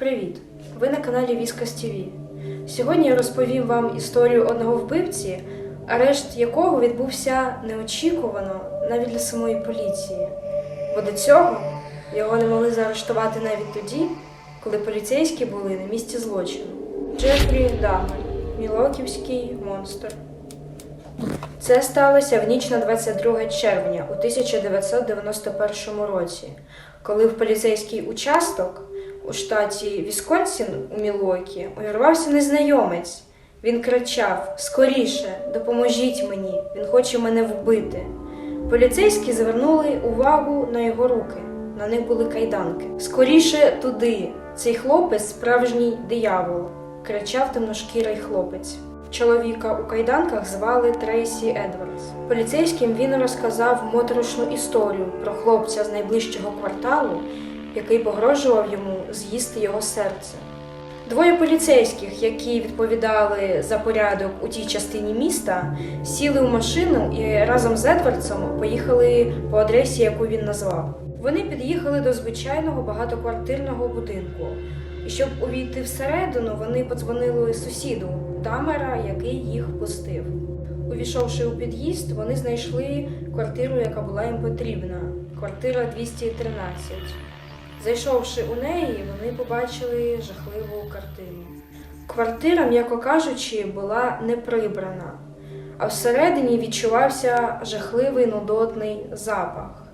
Привіт! Ви на каналі Віскас ТВ. Сьогодні я розповім вам історію одного вбивці, арешт якого відбувся неочікувано навіть для самої поліції. Бо до цього його не могли заарештувати навіть тоді, коли поліцейські були на місці злочину. Джефрі Дамер, Мілоківський монстр. Це сталося в ніч на 22 червня у 1991 році, коли в поліцейський участок у штаті Вісконсін у Мілокі увірвався незнайомець. Він кричав: Скоріше, допоможіть мені, він хоче мене вбити. Поліцейські звернули увагу на його руки. На них були кайданки. Скоріше туди. Цей хлопець справжній диявол, кричав темношкірий хлопець. Чоловіка у кайданках звали Трейсі Едвардс. Поліцейським він розказав моторошну історію про хлопця з найближчого кварталу, який погрожував йому з'їсти його серце. Двоє поліцейських, які відповідали за порядок у тій частині міста, сіли у машину і разом з Едвардсом поїхали по адресі, яку він назвав. Вони під'їхали до звичайного багатоквартирного будинку. І щоб увійти всередину, вони подзвонили сусіду Дамера, який їх пустив. Увійшовши у під'їзд, вони знайшли квартиру, яка була їм потрібна квартира 213. Зайшовши у неї, вони побачили жахливу картину. Квартира, м'яко кажучи, була не прибрана, а всередині відчувався жахливий нудотний запах.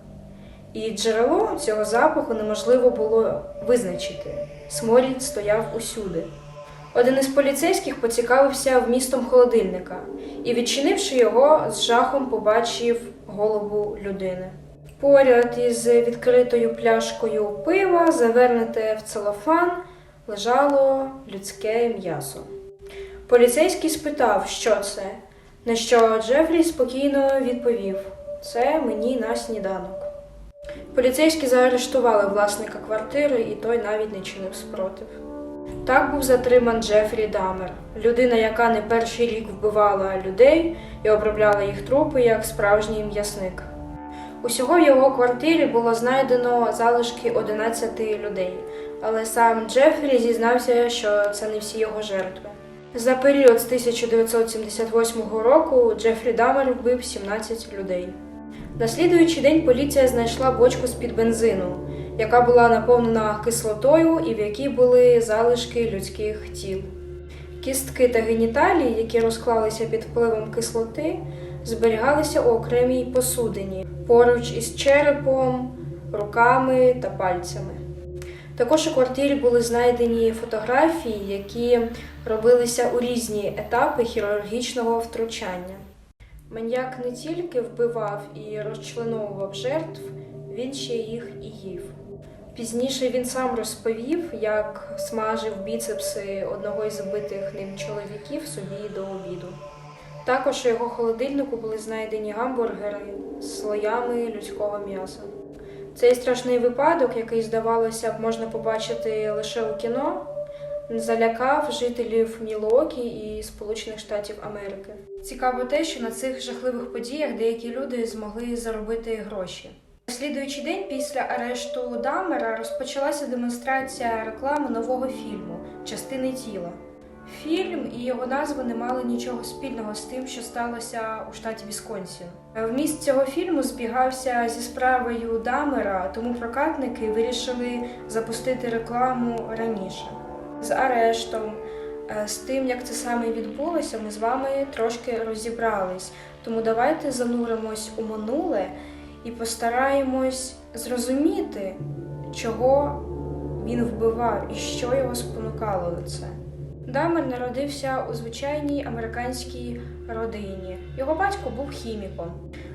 І джерело цього запаху неможливо було визначити. Сморід стояв усюди. Один із поліцейських поцікавився вмістом холодильника і, відчинивши його, з жахом побачив голову людини. Поряд із відкритою пляшкою пива, завернуте в целофан, лежало людське м'ясо. Поліцейський спитав, що це, на що Джефрі спокійно відповів: це мені на сніданок. Поліцейські заарештували власника квартири, і той навіть не чинив спротив. Так був затриман Джефрі Дамер, людина, яка не перший рік вбивала людей і обробляла їх трупи як справжній м'ясник. Усього в його квартирі було знайдено залишки 11 людей, але сам Джефрі зізнався, що це не всі його жертви. За період з 1978 року Джефрі Дамер вбив 17 людей. На слідуючий день поліція знайшла бочку з-під бензину, яка була наповнена кислотою і в якій були залишки людських тіл. Кістки та геніталії, які розклалися під впливом кислоти, зберігалися у окремій посудині поруч із черепом, руками та пальцями. Також у квартирі були знайдені фотографії, які робилися у різні етапи хірургічного втручання. Маньяк не тільки вбивав і розчленовував жертв, він ще їх і їв. Пізніше він сам розповів, як смажив біцепси одного із вбитих ним чоловіків собі до обіду. Також у його холодильнику були знайдені гамбургери з слоями людського м'яса. Цей страшний випадок, який, здавалося б, можна побачити лише у кіно, залякав жителів Мілуокі і Сполучених Штатів Америки. Цікаво те, що на цих жахливих подіях деякі люди змогли заробити гроші. Слідуючий день після арешту Дамера розпочалася демонстрація реклами нового фільму Частини тіла. Фільм і його назва не мали нічого спільного з тим, що сталося у штаті Вісконсін. Вміст цього фільму збігався зі справою Дамера, тому прокатники вирішили запустити рекламу раніше. З арештом, е, з тим, як це саме відбулося, ми з вами трошки розібрались. Тому давайте зануримось у минуле і постараємось зрозуміти, чого він вбивав і що його спонукало до це. Дамер народився у звичайній американській родині. Його батько був хіміком.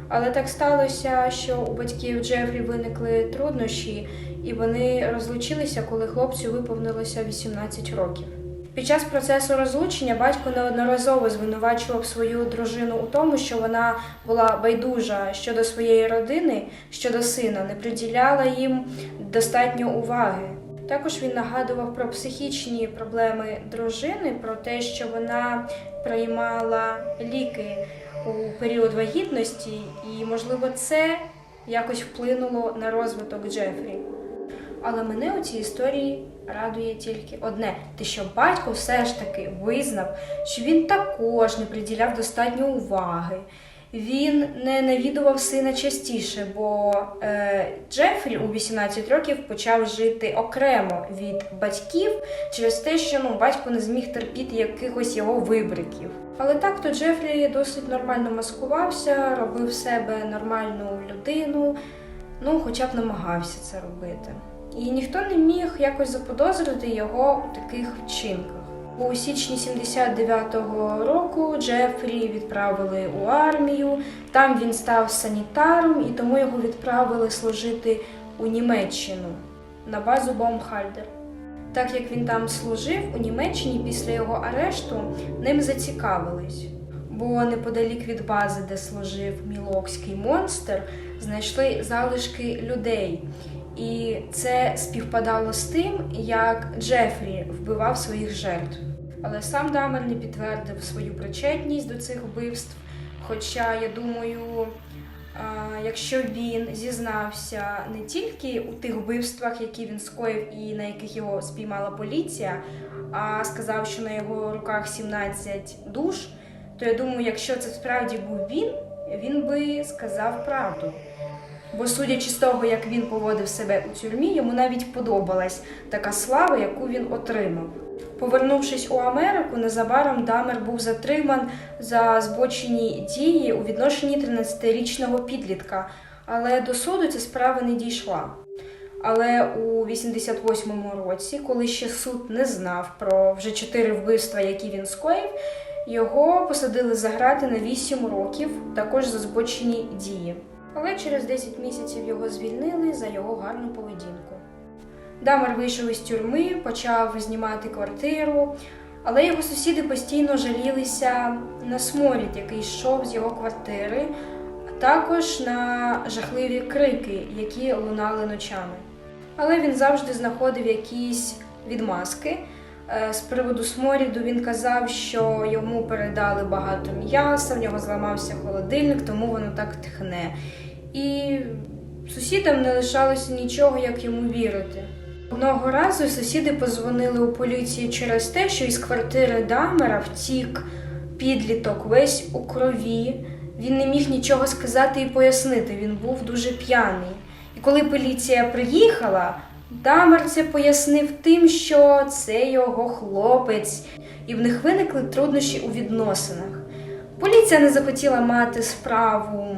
Але так сталося, що у батьків Джефрі виникли труднощі, і вони розлучилися, коли хлопцю виповнилося 18 років. Під час процесу розлучення батько неодноразово звинувачував свою дружину у тому, що вона була байдужа щодо своєї родини, щодо сина, не приділяла їм достатньо уваги. Також він нагадував про психічні проблеми дружини, про те, що вона приймала ліки у період вагітності, і, можливо, це якось вплинуло на розвиток Джефрі. Але мене у цій історії радує тільки одне: те, що батько все ж таки визнав, що він також не приділяв достатньо уваги. Він не навідував сина частіше, бо е, Джефрі у 18 років почав жити окремо від батьків через те, що ну, батько не зміг терпіти якихось його вибриків. Але так то Джефрі досить нормально маскувався, робив себе нормальну людину, ну хоча б намагався це робити. І ніхто не міг якось заподозрити його у таких вчинках. У січні 79-го року Джефрі відправили у армію. Там він став санітаром, і тому його відправили служити у Німеччину на базу Баумхальдер. Так як він там служив у Німеччині після його арешту, ним зацікавились. Бо неподалік від бази, де служив мілокський монстр, знайшли залишки людей. І це співпадало з тим, як Джефрі вбивав своїх жертв. Але сам Дамер не підтвердив свою причетність до цих вбивств. Хоча, я думаю, якщо він зізнався не тільки у тих вбивствах, які він скоїв і на яких його спіймала поліція, а сказав, що на його руках 17 душ, то я думаю, якщо це справді був він, він би сказав правду. Бо судячи з того, як він поводив себе у тюрмі, йому навіть подобалась така слава, яку він отримав. Повернувшись у Америку, незабаром Дамер був затриман за збочені дії у відношенні 13-річного підлітка, але до суду ця справа не дійшла. Але у 88-му році, коли ще суд не знав про вже чотири вбивства, які він скоїв, його посадили за грати на 8 років, також за збочені дії. Але через 10 місяців його звільнили за його гарну поведінку. Дамер вийшов із тюрми, почав знімати квартиру, але його сусіди постійно жалілися на сморід, який йшов з його квартири, а також на жахливі крики, які лунали ночами. Але він завжди знаходив якісь відмазки. Е, З приводу сморіду він казав, що йому передали багато м'яса, в нього зламався холодильник, тому воно так тхне. І сусідам не лишалося нічого, як йому вірити. Одного разу сусіди позвонили у поліцію через те, що із квартири Дамера втік підліток весь у крові. Він не міг нічого сказати і пояснити. Він був дуже п'яний. І коли поліція приїхала, Дамер це пояснив тим, що це його хлопець, і в них виникли труднощі у відносинах. Поліція не захотіла мати справу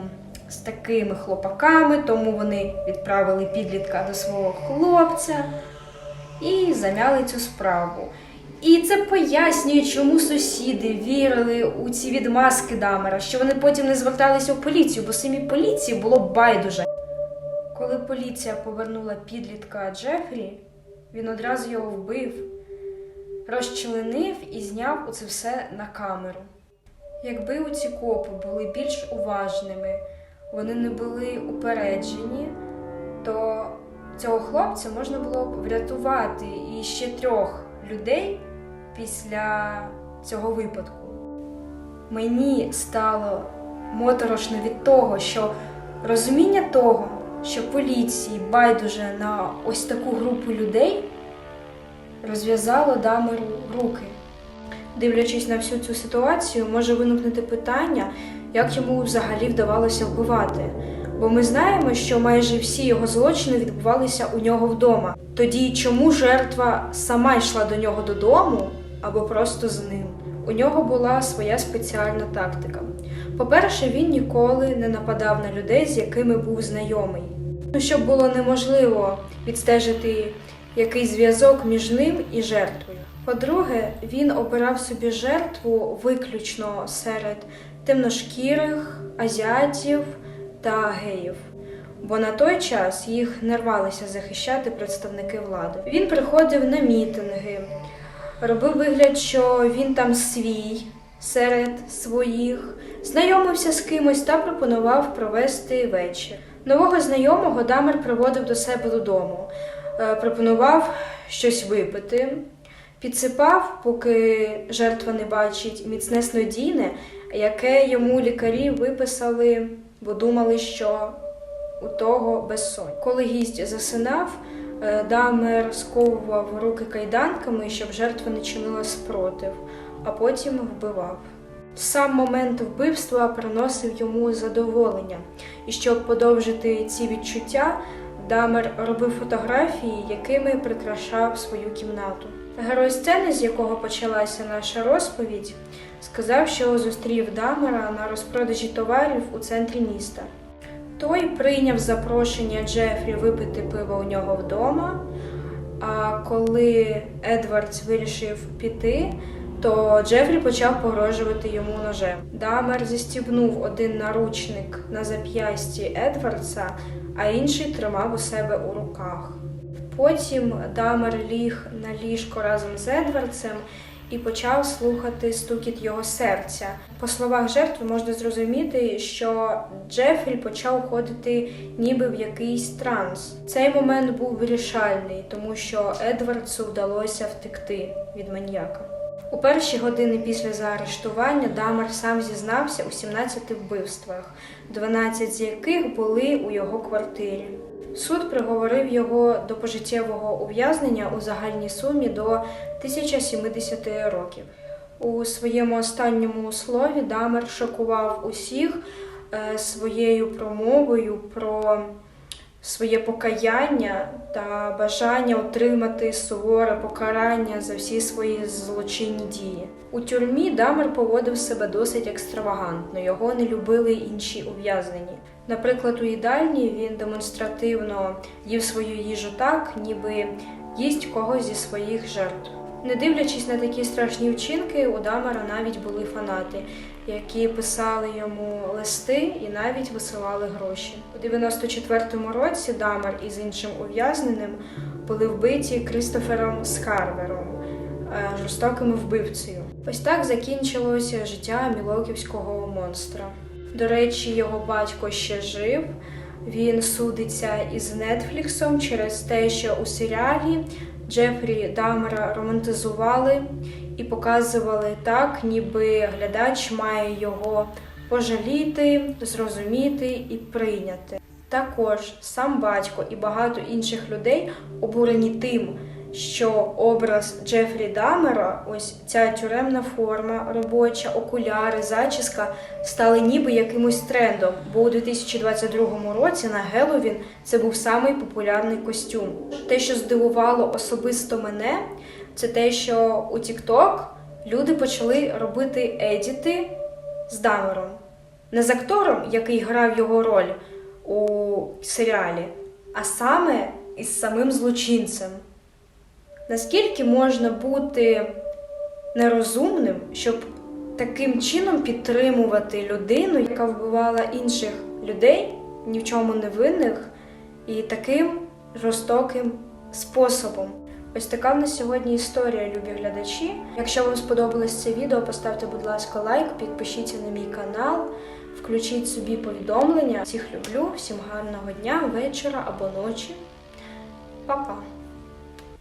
з такими хлопаками, тому вони відправили підлітка до свого хлопця і замяли цю справу. І це пояснює, чому сусіди вірили у ці відмазки Дамера, що вони потім не зверталися в поліцію, бо самі поліції було байдуже. Коли поліція повернула підлітка Джефрі, він одразу його вбив, розчленив і зняв оце все на камеру. Якби у ці копи були більш уважними, вони не були упереджені, то цього хлопця можна було б врятувати і ще трьох людей після цього випадку. Мені стало моторошно від того, що розуміння того, що поліції байдуже на ось таку групу людей, розв'язало дамеру руки. Дивлячись на всю цю ситуацію, може виникнути питання, як йому взагалі вдавалося вбивати. Бо ми знаємо, що майже всі його злочини відбувалися у нього вдома. Тоді чому жертва сама йшла до нього додому або просто з ним? У нього була своя спеціальна тактика. По-перше, він ніколи не нападав на людей, з якими був знайомий. Ну, щоб було неможливо відстежити якийсь зв'язок між ним і жертвою. По-друге, він обирав собі жертву виключно серед темношкірих, азіатів та геїв. Бо на той час їх не рвалися захищати представники влади. Він приходив на мітинги, робив вигляд, що він там свій серед своїх, знайомився з кимось та пропонував провести вечір. Нового знайомого Дамер приводив до себе додому, е, пропонував щось випити, підсипав, поки жертва не бачить міцне снодійне, яке йому лікарі виписали, бо думали, що у того безсоння. Коли гість засинав, Е, Дамер сковував руки кайданками, щоб жертва не чинила спротив, а потім вбивав. Сам момент вбивства приносив йому задоволення, і щоб подовжити ці відчуття, Дамер робив фотографії, якими прикрашав свою кімнату. Герой сцени, з якого почалася наша розповідь, сказав, що зустрів Дамера на розпродажі товарів у центрі міста. Той прийняв запрошення Джефрі випити пиво у нього вдома. А коли Едвардс вирішив піти, то Джефрі почав погрожувати йому ножем. Дамер застібнув один наручник на зап'ясті Едвардса, а інший тримав у себе у руках. Потім Дамер ліг на ліжко разом з Едвардсом і почав слухати стукіт його серця. По словах жертви можна зрозуміти, що Джефрі почав ходити ніби в якийсь транс. Цей момент був вирішальний, тому що Едвардсу вдалося втекти від маньяка. У перші години після заарештування Дамер сам зізнався у 17 вбивствах, 12 з яких були у його квартирі. Суд приговорив його до пожиттєвого ув'язнення у загальній сумі до 1070 років. У своєму останньому слові Дамер шокував усіх е, своєю промовою про своє покаяння та бажання отримати суворе покарання за всі свої злочинні дії. У тюрмі Дамер поводив себе досить екстравагантно, його не любили інші ув'язнені. Наприклад, у їдальні він демонстративно їв свою їжу так, ніби їсть когось зі своїх жертв. Не дивлячись на такі страшні вчинки, у Дамера навіть були фанати, які писали йому листи і навіть висилали гроші. У 94-му році Дамер із іншим ув'язненим були вбиті Крістофером Скарвером, е, жорстоким вбивцею. Ось так закінчилося життя мілоківського монстра. До речі, його батько ще жив. Він судиться із Нетфліксом через те, що у серіалі Джефрі Дамера романтизували і показували так, ніби глядач має його пожаліти, зрозуміти і прийняти. Також сам батько і багато інших людей обурені тим, що образ Джефрі Дамера, ось ця тюремна форма, робоча, окуляри, зачіска стали ніби якимось трендом, бо у 2022 році на Геловін це був самий популярний костюм. Те, що здивувало особисто мене, це те, що у TikTok люди почали робити едіти з Дамером. Не з актором, який грав його роль у серіалі, а саме із самим злочинцем. Наскільки можна бути нерозумним, щоб таким чином підтримувати людину, яка вбивала інших людей, ні в чому не винних, і таким жорстоким способом? Ось така в нас сьогодні історія, любі глядачі. Якщо вам сподобалось це відео, поставте, будь ласка, лайк, підпишіться на мій канал, включіть собі повідомлення. Всіх люблю, всім гарного дня, вечора або ночі. Па-па!